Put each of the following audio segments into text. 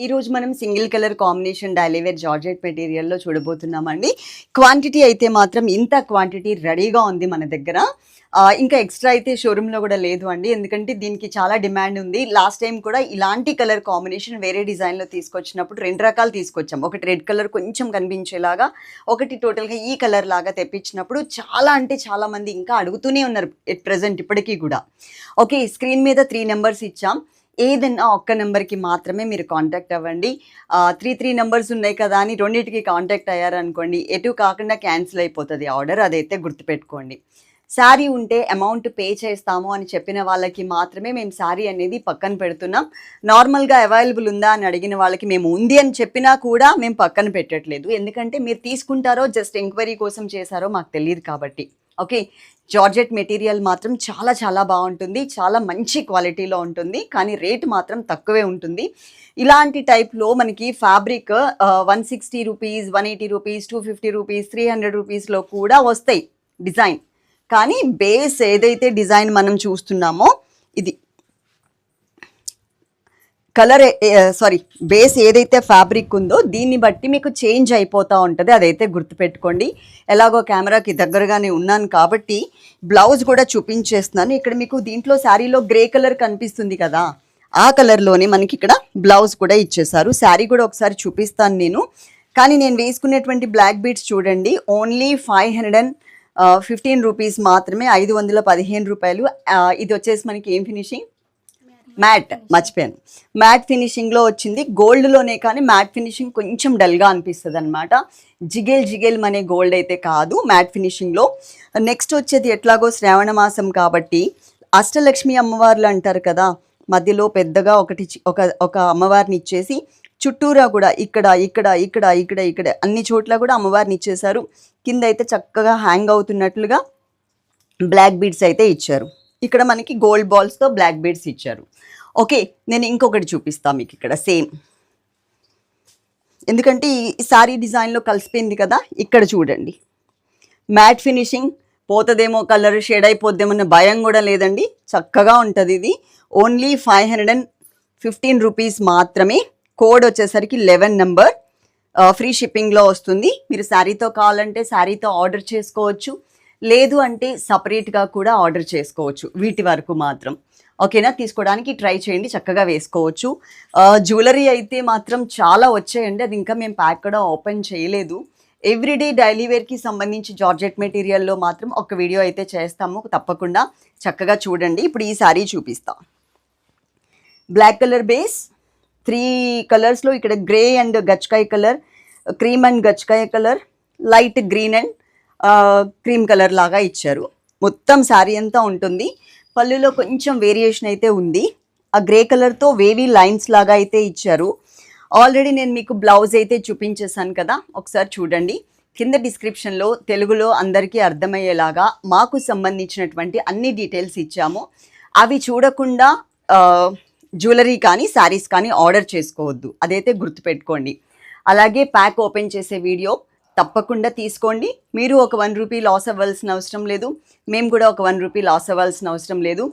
ఈరోజు మనం single colour combination daily wear georgette మెటీరియల్లో చూడబోతున్నామండి. క్వాంటిటీ అయితే మాత్రం ఇంత క్వాంటిటీ రెడీగా ఉంది మన దగ్గర. ఇంకా ఎక్స్ట్రా అయితే షోరూంలో కూడా లేదు అండి. ఎందుకంటే దీనికి చాలా డిమాండ్ ఉంది. లాస్ట్ టైం కూడా ఇలాంటి కలర్ కాంబినేషన్ వేరే డిజైన్లో తీసుకొచ్చినప్పుడు రెండు రకాలు తీసుకొచ్చాం. ఒకటి రెడ్ కలర్ కొంచెం కనిపించేలాగా ఒకటి టోటల్గా ఈ కలర్ లాగా తెప్పించినప్పుడు చాలా అంటే చాలామంది ఇంకా అడుగుతూనే ఉన్నారు ఎట్ ప్రజెంట్ ఇప్పటికీ కూడా. ఓకే స్క్రీన్ మీద త్రీ నెంబర్స్ ఇచ్చాం. ఏదైనా ఒక్క నెంబర్కి మాత్రమే మీరు కాంటాక్ట్ అవ్వండి. త్రీ త్రీ నెంబర్స్ ఉన్నాయి కదా అని రెండింటికి కాంటాక్ట్ అయ్యారనుకోండి ఎటు కాకుండా క్యాన్సిల్ అయిపోతుంది ఆర్డర్ అదైతే గుర్తుపెట్టుకోండి. శారీ ఉంటే అమౌంట్ పే చేస్తాము అని చెప్పిన వాళ్ళకి మాత్రమే మేము శారీ అనేది పక్కన పెడుతున్నాం. నార్మల్గా అవైలబుల్ ఉందా అని అడిగిన వాళ్ళకి మేము ఉంది అని చెప్పినా కూడా మేము పక్కన పెట్టట్లేదు. ఎందుకంటే మీరు తీసుకుంటారో జస్ట్ ఎంక్వైరీ కోసం చేశారో మాకు తెలియదు కాబట్టి. ఓకే జార్జెట్ మెటీరియల్ మాత్రం చాలా చాలా బాగుంటుంది. చాలా మంచి క్వాలిటీలో ఉంటుంది. కానీ రేట్ మాత్రం తక్కువే ఉంటుంది. ఇలాంటి టైప్లో మనకి fabric one sixty rupees one eighty rupees two fifty rupees three hundred రూపీస్లో కూడా వస్తాయి డిజైన్. కానీ బేస్ ఏదైతే డిజైన్ మనం చూస్తున్నామో ఇది. కలర్ సారీ బేస్ ఏదైతే ఫ్యాబ్రిక్ ఉందో దీన్ని బట్టి మీకు చేంజ్ అయిపోతూ ఉంటుంది. అదైతే గుర్తుపెట్టుకోండి. ఎలాగో కెమెరాకి దగ్గరగానే ఉన్నాను కాబట్టి బ్లౌజ్ కూడా చూపించేస్తున్నాను. ఇక్కడ మీకు దీంట్లో శారీలో గ్రే కలర్ కనిపిస్తుంది కదా ఆ కలర్లోనే మనకి ఇక్కడ బ్లౌజ్ కూడా ఇచ్చేసారు శారీ కూడా ఒకసారి చూపిస్తాను నేను. కానీ నేను వేసుకునేటువంటి బ్లాక్ బీట్స్ చూడండి only five hundred and fifteen rupees మాత్రమే ఐదు వందల పదిహేను రూపాయలు. ఇది వచ్చేసి మనకి ఏం ఫినిషింగ్ మ్యాట్ మర్చిపోయాను. మ్యాట్ ఫినిషింగ్లో వచ్చింది. గోల్డ్లోనే కానీ మ్యాట్ ఫినిషింగ్ కొంచెం డల్గా అనిపిస్తుంది అనమాట జిగేల్ జిగేల్ అనే గోల్డ్ అయితే కాదు మ్యాట్ ఫినిషింగ్లో నెక్స్ట్ వచ్చేది ఎట్లాగో శ్రావణ మాసం కాబట్టి అష్టలక్ష్మి అమ్మవార్లు అంటారు కదా మధ్యలో పెద్దగా ఒకటి ఒక ఒక అమ్మవారిని ఇచ్చేసి చుట్టూరా కూడా ఇక్కడ ఇక్కడ ఇక్కడ ఇక్కడ ఇక్కడ అన్ని చోట్ల కూడా అమ్మవారిని ఇచ్చేశారు. కింద అయితే చక్కగా హ్యాంగ్ అవుతున్నట్లుగా బ్లాక్ బీడ్స్ అయితే ఇచ్చారు. ఇక్కడ మనకి గోల్డ్ బాల్స్తో బ్లాక్ బీడ్స్ ఇచ్చారు. ఓకే నేను ఇంకొకటి చూపిస్తాను మీకు ఇక్కడ. సేమ్ ఎందుకంటే ఈ సారీ డిజైన్లో కలిసిపోయింది కదా ఇక్కడ చూడండి. మ్యాట్ ఫినిషింగ్ పోతుందేమో కలర్ షేడ్ అయిపోద్దేమన్న భయం కూడా లేదండి. చక్కగా ఉంటుంది ఇది. Only five hundred and fifteen rupees మాత్రమే. కోడ్ వచ్చేసరికి లెవెన్ నెంబర్ ఫ్రీ షిప్పింగ్లో వస్తుంది. మీరు శారీతో కావాలంటే శారీతో ఆర్డర్ చేసుకోవచ్చు. లేదు అంటే సపరేట్గా కూడా ఆర్డర్ చేసుకోవచ్చు వీటి వరకు మాత్రం. ఓకేనా తీసుకోవడానికి ట్రై చేయండి చక్కగా వేసుకోవచ్చు. జ్యువెలరీ అయితే మాత్రం చాలా వచ్చాయండి అది ఇంకా మేము ప్యాక్ కూడా ఓపెన్ చేయలేదు. ఎవ్రీడే డైలీ వేర్కి సంబంధించి జార్జెట్ మెటీరియల్లో మాత్రం ఒక వీడియో అయితే చేస్తాము తప్పకుండా చక్కగా చూడండి. ఇప్పుడు ఈ శారీ చూపిస్తా. బ్లాక్ కలర్ బేస్ త్రీ కలర్స్లో ఇక్కడ గ్రే అండ్ గచ్చకాయ colour cream and గచ్చకాయ colour light green and cream colour లాగా ఇచ్చారు. మొత్తం శారీ అంతా ఉంటుంది. పళ్ళులో కొంచెం వేరియేషన్ అయితే ఉంది. ఆ గ్రే కలర్తో వేవీ లైన్స్ లాగా అయితే ఇచ్చారు. ఆల్రెడీ నేను మీకు బ్లౌజ్ అయితే చూపించేశాను కదా. ఒకసారి చూడండి. కింద డిస్క్రిప్షన్లో తెలుగులో అందరికీ అర్థమయ్యేలాగా మాకు సంబంధించినటువంటి అన్ని డీటెయిల్స్ ఇచ్చాము. అవి చూడకుండా జ్యువెలరీ కానీ శారీస్ కానీ ఆర్డర్ చేసుకోవద్దు. అదైతే గుర్తుపెట్టుకోండి. అలాగే ప్యాక్ ఓపెన్ చేసే వీడియో తప్పకుండా తీసుకోండి. మీరు ఒక వన్ రూపీ లాస్ అవ్వాల్సిన అవసరం లేదు. మేము కూడా ఒక వన్ రూపీ లాస్ అవ్వాల్సిన అవసరం లేదు.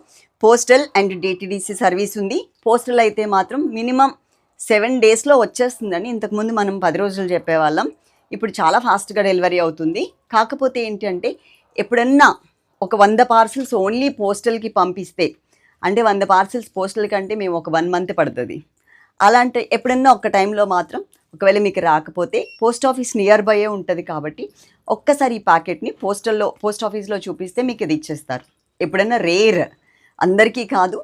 పోస్టల్ అండ్ డిటిడిసి సర్వీస్ ఉంది. పోస్టల్ అయితే మాత్రం మినిమం సెవెన్ డేస్లో వచ్చేస్తుందని ఇంతకుముందు మనం పది రోజులు చెప్పేవాళ్ళం. ఇప్పుడు చాలా ఫాస్ట్గా డెలివరీ అవుతుంది. కాకపోతే ఏంటంటే ఎప్పుడన్నా ఒక వంద పార్సిల్స్ ఓన్లీ పోస్టల్కి పంపిస్తే అంటే వంద పార్సిల్స్ పోస్టల్ కంటే మేము ఒక వన్ మంత్ పడుతుంది. అలాంటి ఎప్పుడన్నా ఒక టైంలో మాత్రం ఒకవేళ మీకు రాకపోతే పోస్ట్ ఆఫీస్ నియర్ బైయే ఉంటుంది కాబట్టి ఒక్కసారి ఈ ప్యాకెట్ని పోస్టల్లో పోస్ట్ ఆఫీస్లో చూపిస్తే మీకు ఇది ఇచ్చేస్తారు. ఎప్పుడైనా రేర్. అందరికీ కాదు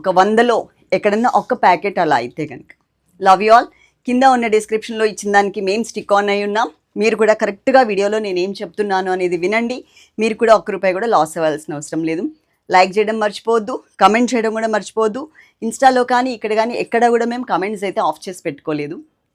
ఒక వందలో ఎక్కడన్నా ఒక్క ప్యాకెట్ అలా అయితే కనుక లవ్ యూ ఆల్. కింద ఉన్న డిస్క్రిప్షన్లో ఇచ్చిన దానికి మేము స్టిక్ ఆన్ అయి ఉన్నాం. మీరు కూడా కరెక్ట్గా వీడియోలో నేను ఏం చెప్తున్నాను అనేది వినండి. మీరు కూడా ఒక్క రూపాయి కూడా లాస్ అవ్వాల్సిన అవసరం లేదు. లైక్ చేయడం మర్చిపోవద్దు కమెంట్ చేయడం కూడా మర్చిపోవద్దు. ఇన్స్టాలో కానీ ఇక్కడ కానీ ఎక్కడ కూడా మేము కమెంట్స్ అయితే ఆఫ్ చేసి పెట్టుకోలేదు.